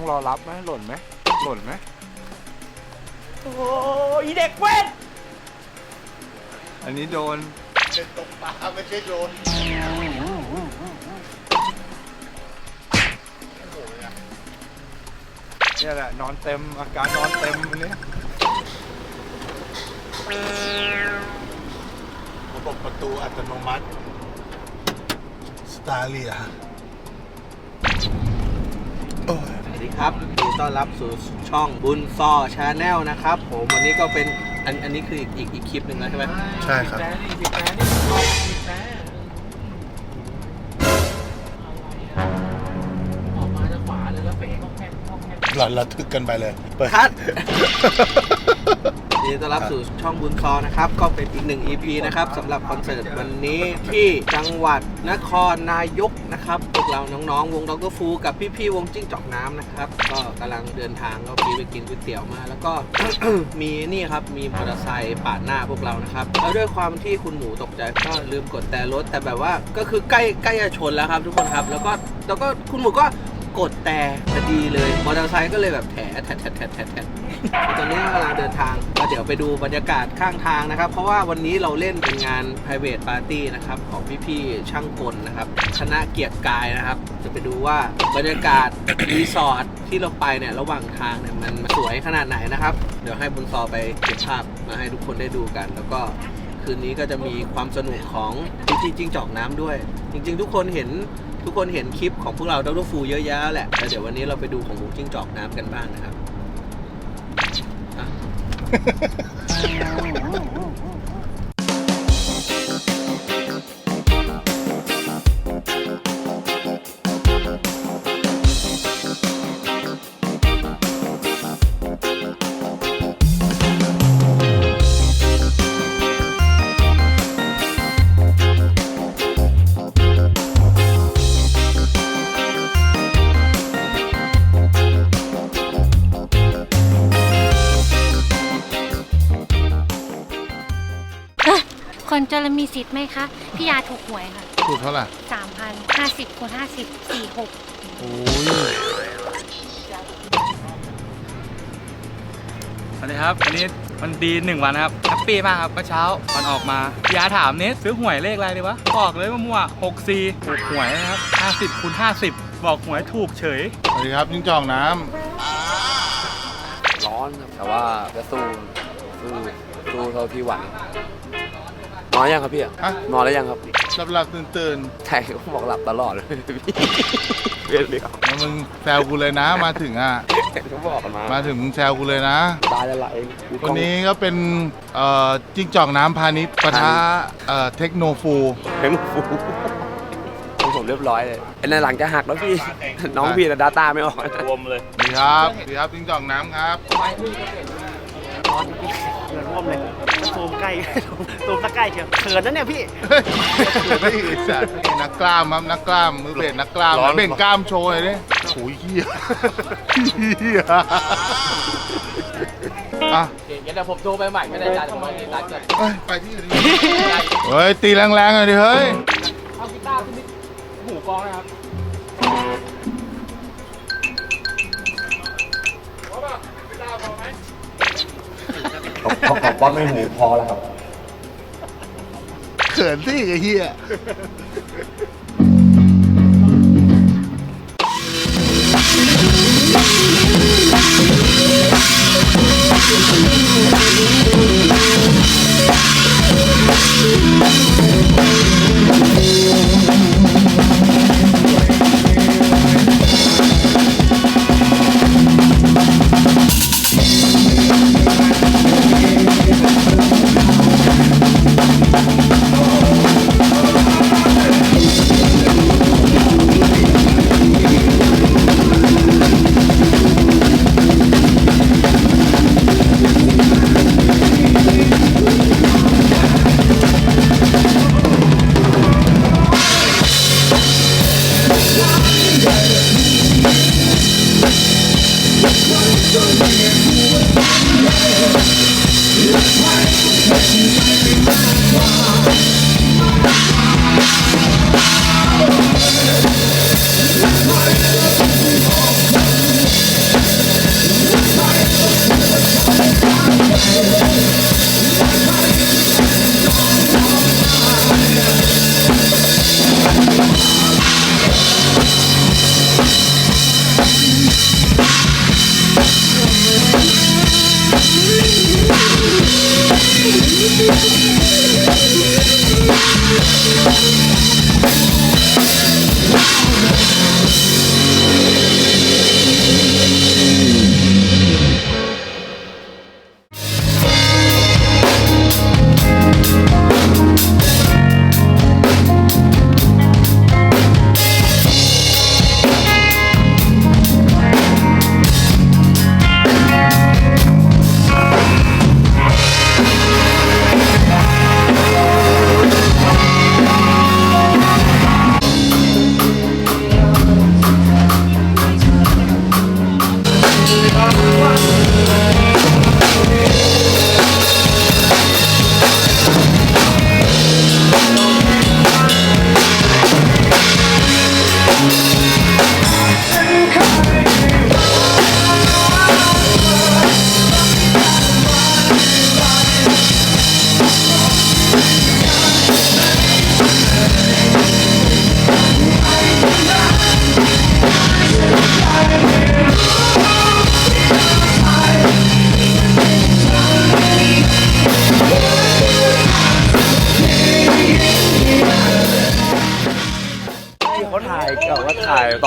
องรอรับไหมหล่นไหมหล่นไหมโอ้ยเด็กเว้นอันนี้โดนเป็นตกปลาไม่ใช่โดนเนี่ยแหละนอนเต็มอาการนอนเต็มอันนี้ระบบประตูอัตโนมัติสตาร์เลียโอ้ย สวัสดีครับยินดีต้อนรับสู่ช่องบุญซอชาแนลนะครับ ผมวันนี้ก็เป็นอันอันนี้คืออีกอีกอีกคลิปหนึ่งแล้วใช่ไหมใช่ครับ หลอนระทึกกันไปเลย เปิด คัด ยินดีต้อนรับสู่ช่องบุญซอนะครับ ก็เป็นอีกหนึ่ง EP นะครับสำหรับคอนเสิร์ตวันนี้ที่จังหวัดนครนายกนะครับพวก เราน้องๆ วงดรฟูกับพี่ๆวงจิ้งจอกน้ำนะครับ ก็กำลังเดินทางก็มีไปกินก๋วยเตี๋ยวมา แล้วก็มีนี่ครับมีมอเตอร์ไซค์ปาดหน้าพวกเรานะครับแล้วด้วยความที่คุณหมูตกใจก็ลืมกดแต่รถแต่แบบว่าก็คือใกล้ใกล้จะชนแล้วครับทุกคนครับ แล้วก็แล้วก็คุณหมูก็กดแต่พอดีเลยมอเตอร์ไซค์ก็เลยแบบแถแถแถแถแถแถ ตอนนี้กำลังเดินทางก็เดี๋ยวไปดูบรรยากาศข้างทางนะครับ เพราะว่าวันนี้เราเล่นเป็นงาน private party นะครับ ของพี่ๆช่างกลนะครับ คณะเกียรติกายนะครับ จะไปดูว่าบรรยากาศรีสอร์ทที่เราไปเนี่ยระหว่างทางเนี่ยมันสวยขนาดไหนนะครับ เดี๋ยวให้บุญซอไปเก็บภาพมาให้ทุกคนได้ดูกัน แล้วก็คืนนี้ก็จะมีความสนุกของพี่ๆจิ้งจอกน้ำด้วย จริง ๆ ทุกคนเห็นทุกคนเห็นคลิปของพวกเราดรฟูเยอะแยะแหละแต่เดี๋ยววันนี้เราไปดูของวงจิ้งจอกน้ำกันบ้างนะครับ チュー! คนจนมีสิทธิ์ไหมคะ พี่ยาถูกหวยค่ะถูกเท่าไหร่สามพันห้าสิบคูณห้าสิบสี่หกโอ้ยสวัสดีครับวันนี้มันดีหนึ่งวันนะครับแฮปปี้มากครับเมื่อเช้าวันออกมาพี่ยาถามเนสซื้อหวยเลขอะไรดีวะบอกเลยว่ามั่ว6 4ถูกหวยนะครับ50คูณ50 บอกหวยถูกเฉยสวัสดีครับจิ้งจอกน้ร้อนครับแต่ว่าจะสู้สู้สู้เท่าที่ไหวน อนยังครับพี่อะำฮะ นอนแล้วยังครับหลับหลับตื่นตื่นใช่ก็บอกหลับตลอดเลยพี่เพื่อนเดียวๆแล้วมึงแซวกูเลยนะ มาถึงอะ เขาบอกกันมามาถึงมึงแซวกูเลยนะ ตายจะไหลดูกล้วัอนงนี้ก็เป็นเอ่อจิ้งจอกน้ำพาณิชย์ปะทะเอ่อเทคโนฟูเฮ้ยฟูของผมเรียบร้อยเลยไอ้ในหลังจะหักแล้วพี่ น้องพี่แต่ดาต้าไม่ออก รวมเลยสวัสดีครับสวัสดีครับจิ้งจอกน้ำครับ เงินร่วมเลยซูมใกล้ซูมตะใกล้เชียวเขินนะเนี่ยพี่เฮ้ยเฮ้ยไอ้สัตว์นี่นักกล้ามครับนักกล้ามมือเบสนักกล้ามเบ่งกล้ามโชว์หน่อยดิโอ้ยเหี้ยเหี้ยอะงั้นเดี๋ยวผมโทรไปใหม่ไม่ได้จ้าผมไม่ได้ตัดกันเอ้ยไปที่อื่นดิเฮ้ยตีแรงๆหน่อยดิเฮ้ย เอากีตาร์ขึ้นนิดหูกองนะครับ ขอขอบป๊อปไม่หูพอแล้วครับ เขินที่ไอ้เฮีย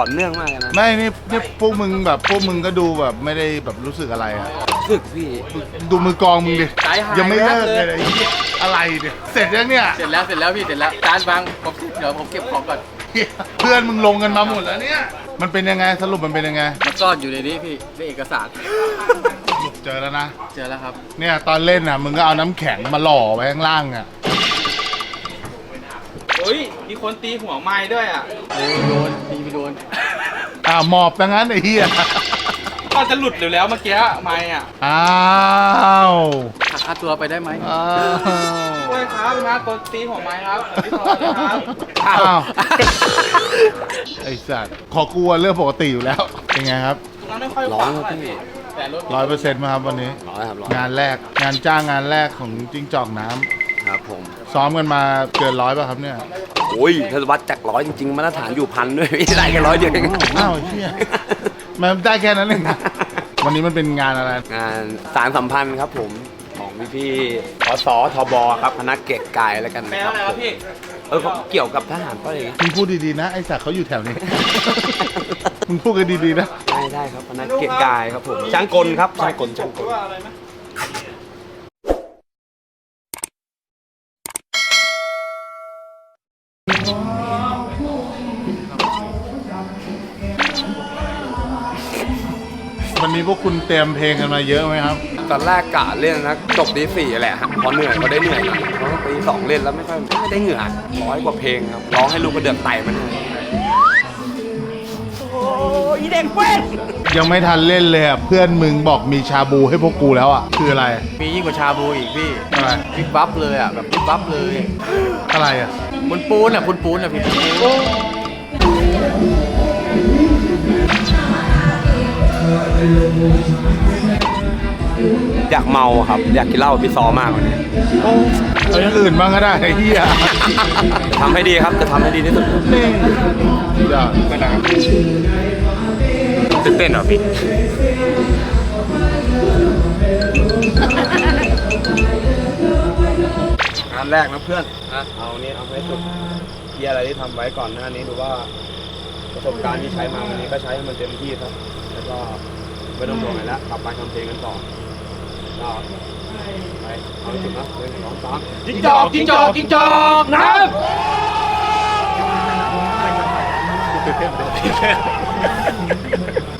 ต่อเนื่องมากเลยนะไม่นี่นี่พวกมึงแบบพวกมึงก็ดูแบบไม่ได้แบบรู้สึกอะไรอะฝึกพี่ ดูมือกลองมึงดิใจหายยังไม่เลิกแวบเลเลยยไอ้เหี้ยอะไรเนี่ยเสร็จยังเนี่ย เสร็จแล้วเสร็จแล้วพี่เสร็จแล้วจานบังผมเดี๋ยวผมเก็บของก่อนเหี้ยเพื่อนมึงลงกันมาหมดแล้วเนี่ย มันเป็นยังไงสรุปมันเป็นยังไงมันซ่อนอยู่ในนี้พี่ในเอกสารสรุปเจอแล้วนะ เจอแล้วครับ เนี่ยตอนเล่นอะมึงก็เอาน้ำแข็งมาหล่อไว้ข้างล่างอะเฮ้ย มีคนตีหัวไม้ด้วยอะโอ้โดนตีไปโดน อ่าหมอบดังนั้นไอ้เหี้ยก็จะหลุดอยู่แล้วเมื่อกี้ไม้อะอ้าวหักค่าตัวไปได้ไหมอ้าว ช่วยครับนะคนตีหัวไม้ครับพี่พอครับอ้าว ไอ้สัตว์ขอกลัวเรื่องปกติอยู่แล้ว เป็นไงครับตรงนั้นไม่ค่อยร้ขอวานงครับเท่าไหร่พี่ แต่รถร้อยเปอร์เซ็นต์มาครับวันนี้ ร้อยครับร้อยงานแรกงานจ้างงานแรกของจิ้งจอกน้ำครับผม ซ้อมกันมาเกินร้อยป่ะครับเนี่ย โอ้ยถ้าวัดจากร้อยจริงๆมาตรฐานอยู่พันด้วยพี่ได้แค่ร้อยเดียวเองอ้าวไอ้เหี้ยมันได้แค่นั้นเองนะวันนี้มันเป็นงานอะไร งานสารสัมพันธ์ครับผมของพี่พี่ๆอสทบครับคณะเกตกายแล้วกันแปลนะคว่ารับอะไรวะพี่เออเขาเกี่ยวกับทหารก็เลยมึงพูดดีๆนะไอ้สัตว์เขาอยู่แถวนี้ มึงพูดกันดีๆนะ ได้ได้ครับคณะเกตกายครับผมช่างกลครับช่างกลช่างกล นนี้พวกคุณเตรียมเพลงกันมาเยอะไหมครับ ตอนแรกกะเล่นนะจบตีสี่แหละฮะพอเหนื่อยก็ได้เหนื่อยหน่อยเพราะว่าตีสองเล่นแล้วไม่ค่อยไม่ได้เหงื่อร้อยกว่าเพลงครับร้องให้ลูกกระเดือกไตมันเลยโอ้ยเด็กเว้นยังไม่ทันเล่นเลยอะเพื่อนมึงบอกมีชาบูให้พวกกูแล้วอะ คืออะไร มียิ่งกว่าชาบูอีกพี่อะไร บิ๊กบัฟเลยอะแบบบิ๊กบัฟเลย อะไรอะ ปุนปูนอะปุนปูนอะพี่ปุนปูน อยากเมาครับ อยากกินเหล้ากับพี่ซอมากกว่านี้เอาอย่างอื่นบ้างก็ได้ไอ้เหี้ยจะทำให้ดีครับจะทำให้ดีที่สุดนี่เดี๋ยวตื่นเต้นเหรอพี่ งานแรกนะเพื่อนนะเอานี้เอาให้สุดเกียร์อะไรที่ทำไว้ก่อนหน้านี้ดูว่า ประสบการณ์ที่ใช้มาวันนี้ก็ใช้ให้มันเต็มที่ครับแล้ว ก็ไม่ต้องห่วงอะไรแล้วกลับไปทำเพลงกันต่อก็ไปเอาให้สุดนะหนึ่งสองสามจิ้งจอกจิ้งจอกจิ้งจอกน้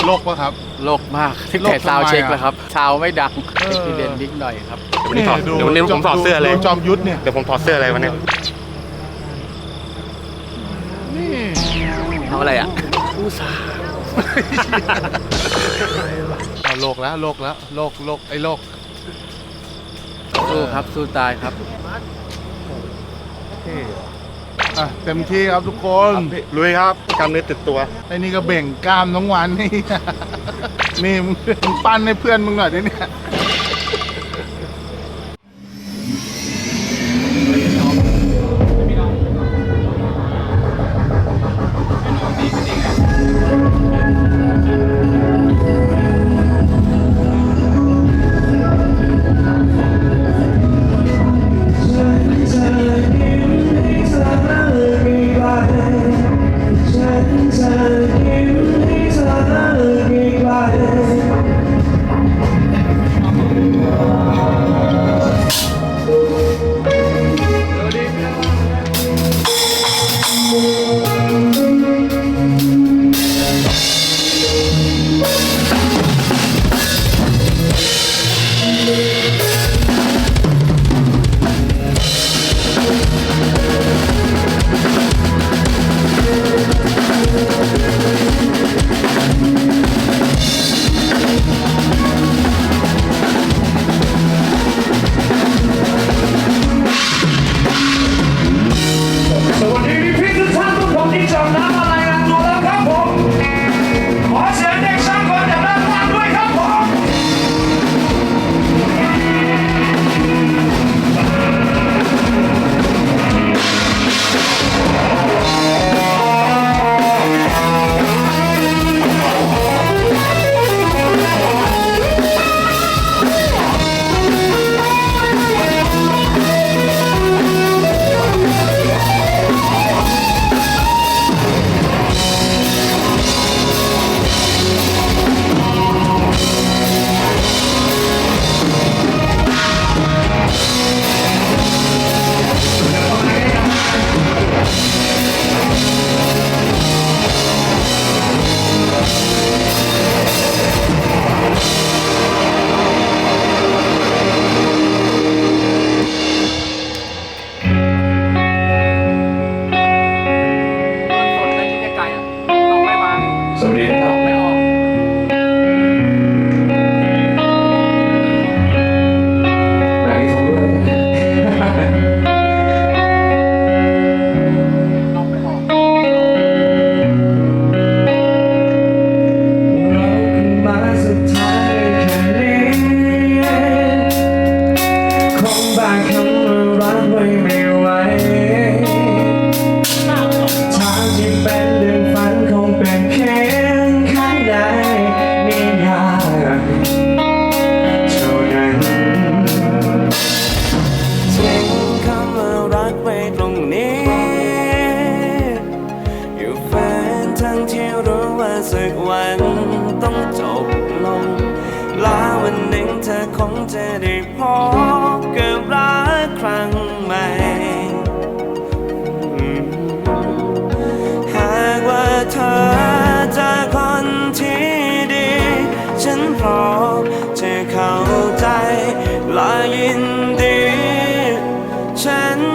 โลกปะครับำโลกมากที่โลกแต่ซาวทำไมเช็คอะแล้วครับซาวไม่ดังเออเด็กนิดเด่นนิดหน่อยครับ เดี๋ยววันนี้ถอดเดี๋ยววันนี้ผมถอดเสื้อเลยจอมยุทธเนี่ย เดี๋ยวผมถอดเสื้ออะไรวันนี้นี่ทำอะไรอะ เอาโลกแล้วโลกแล้วโลกโลกไอ้โลกสู้ครับสู้ตายครับอะเต็มที่ครับทุกคนลุยครับกำเนื้อติดตัวไอ้นี่ก็เบ่งกล้ามทั้งวันนี่ นี่มึงมึงปั้นให้เพื่อนมึงหน่อยดิเนี่ย shall. งต้องจบลงลาวันหนึ่งเธอคงจะได้พบกับรักครั้งใหม่ หากว่าเธอจะคนที่ดี ฉันพร้อมจะเข้าใจและยินดี ฉัน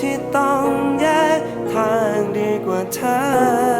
ที่ต้องแยกทางดีกว่าเธอ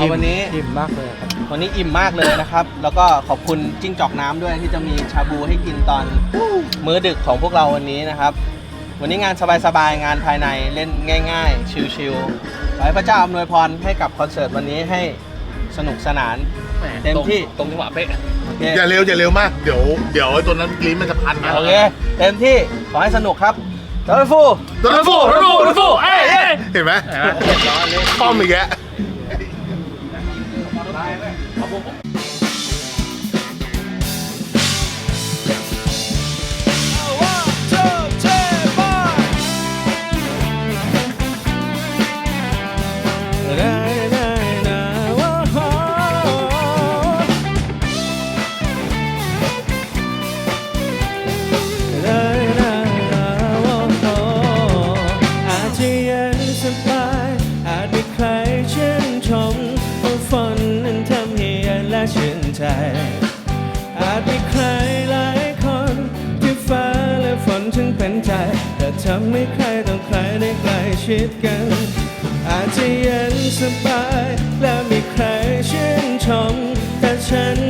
เอาวันนี้ อิ่มมากเลยครับ วันนี้อิ่มมากเลยนะครับ แล้วก็ขอบคุณจิ้งจอกน้ำด้วยที่จะมีชาบูให้กินตอนมื้อดึกของพวกเราวันนี้นะครับ วันนี้งานสบายๆงานภายในเล่นง่าย ๆ ชิลๆขอให้พระเจ้าอำนวยพรให้กับคอนเสิร์ตวันนี้ให้สนุกสนาน เต็มที่ ตรงจังหวะเป๊ะ โอเคอย่าเร็วอย่าเร็วมาก เดี๋ยวเดี๋ยวไอ้ตัวนั้นลิ้นมันจะพันนะโอเคเต็มที่ขอให้สนุกครับเจ้าฟูโดนฟูโดนฟูโดนฟูเอ้ยเอ้ยเห็นไหมป้อมอีกแก อา อาจจะเย็นสบายและมีใครชื่นชมแต่ฉัน